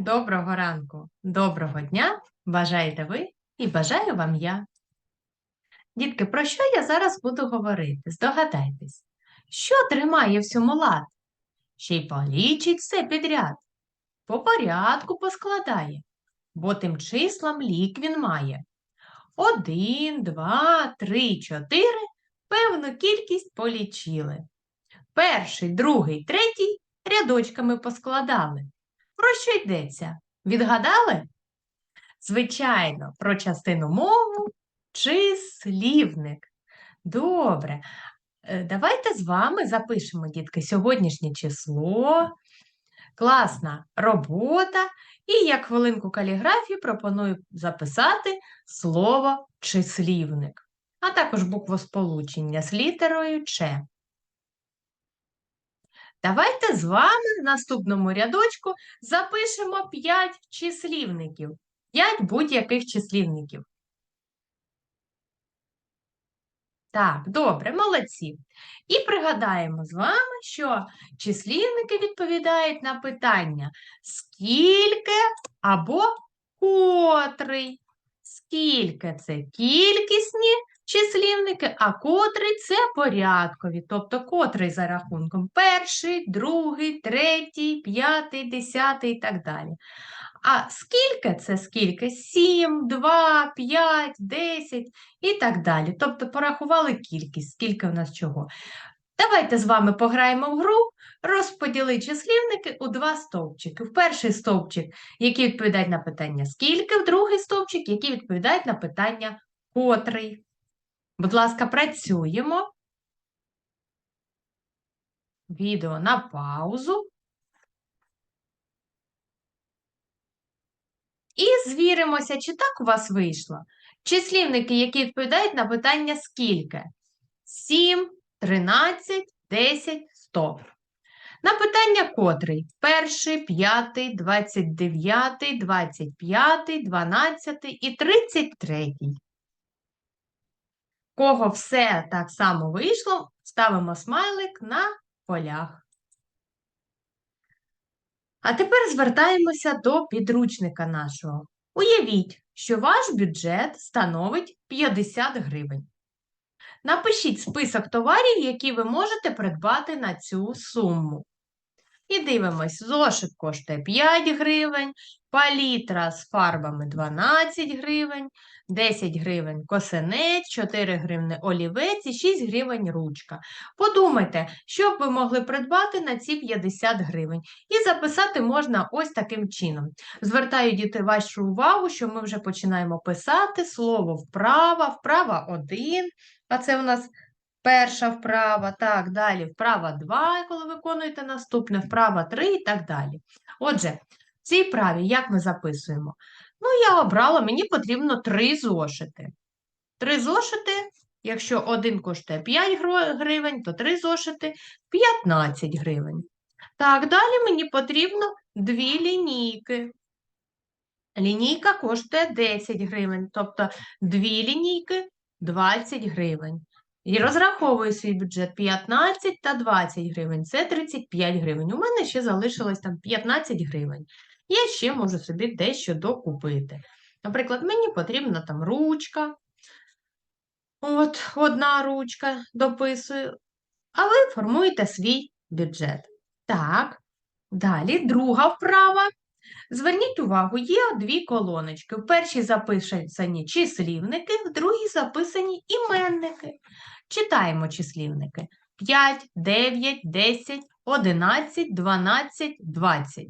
Доброго ранку, доброго дня, бажаєте ви і бажаю вам я. Дітки, про що я зараз буду говорити? Здогадайтесь, що тримає всьому лад? Ще й полічить все підряд, по порядку поскладає, бо тим числам лік він має. Один, два, три, чотири певну кількість полічили. Перший, другий, третій рядочками поскладали. Про що йдеться? Відгадали? Звичайно, про частину мову числівник. Добре. Е, Давайте з вами запишемо, дітки, сьогоднішнє число, класна робота. І як хвилинку каліграфії пропоную записати слово числівник, а також буквосполучення з літерою Ч. Давайте з вами в наступному рядочку запишемо 5 числівників. 5 будь-яких числівників. Так, добре, молодці. І пригадаємо з вами, що числівники відповідають на питання скільки або котрий. Скільки це кількісні числівники, а котрий це порядкові, тобто котрий за рахунком перший, другий, третій, п'ятий, десятий і так далі. А скільки це скільки? Сім, два, п'ять, десять і так далі. Тобто порахували кількість, скільки в нас чого. Давайте з вами пограємо в гру, розподіли числівники у два стовпчики. В перший стовпчик, який відповідає на питання скільки, в другий стовпчик, який відповідає на питання котрий. Будь ласка, працюємо. Відео на паузу. І звіримося, чи так у вас вийшло. Числівники, які відповідають на питання скільки? 7, 13, 10, 100. На питання котрий? Перший, п'ятий, 29, 25, 12 і 33. Кого все так само вийшло, ставимо смайлик на полях. А тепер звертаємося до підручника нашого. Уявіть, що ваш бюджет становить 50 гривень. Напишіть список товарів, які ви можете придбати на цю суму. І дивимось, зошит коштує 5 гривень, палітра з фарбами 12 гривень, 10 гривень косинець, 4 гривні олівець і 6 гривень ручка. Подумайте, що б ви могли придбати на ці 50 гривень. І записати можна ось таким чином. Звертаю діти вашу увагу, що ми вже починаємо писати слово вправа, вправа 1, а це у нас перша вправа, так, далі вправа 2, коли виконуєте наступне, вправа 3 і так далі. Отже, в цій праві як ми записуємо? Ну, я обрала, мені потрібно три зошити. Три зошити, якщо один коштує 5 гривень, то три зошити 15 гривень. Так, далі мені потрібно дві лінійки. Лінійка коштує 10 гривень, тобто дві лінійки 20 гривень. І розраховую свій бюджет 15 та 20 гривень. Це 35 гривень. У мене ще залишилось там 15 гривень. Я ще можу собі дещо докупити. Наприклад, мені потрібна там ручка. От, одна ручка дописую. А ви формуєте свій бюджет. Так, далі друга вправа. Зверніть увагу, є дві колоночки. В першій записані числівники, в другій записані іменники. Читаємо числівники. 5, 9, 10, 11, 12, 20.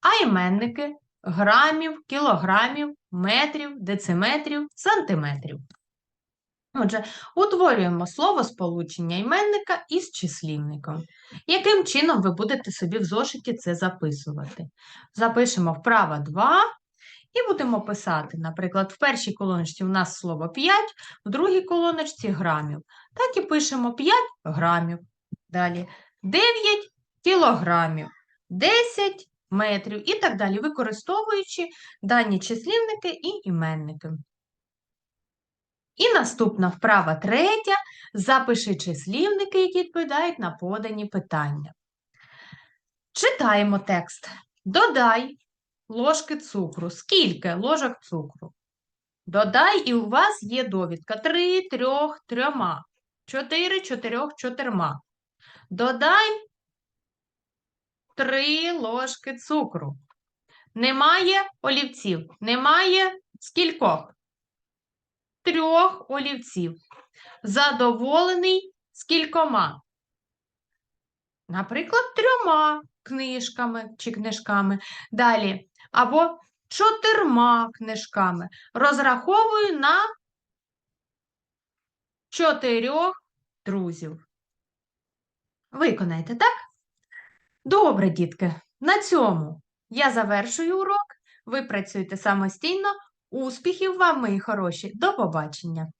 А іменники грамів, кілограмів, метрів, дециметрів, сантиметрів. Отже, утворюємо слово сполучення іменника із числівником. Яким чином ви будете собі в зошиті це записувати? Запишемо вправо 2 і будемо писати, наприклад, в першій колоночці у нас слово 5, в другій колоночці грамів. Так і пишемо 5 грамів. Далі 9 кілограмів, 10 метрів і так далі, використовуючи дані числівники і іменники. І наступна вправа третя. Запиши числівники, які відповідають на подані питання. Читаємо текст. Додай ложки цукру. Скільки ложок цукру? Додай, і у вас є довідка. Три, трьох, трьома. Чотири, чотирьох, чотирма. Додай три ложки цукру. Немає олівців. Немає скількох? Трьох олівців. Задоволений скількома? Наприклад, трьома книжками чи книжками. Далі. Або чотирма книжками. Розраховую на чотирьох друзів. Виконайте, так? Добре, дітки. На цьому я завершую урок. Ви працюєте самостійно. Успіхів вам, мої хороші. До побачення!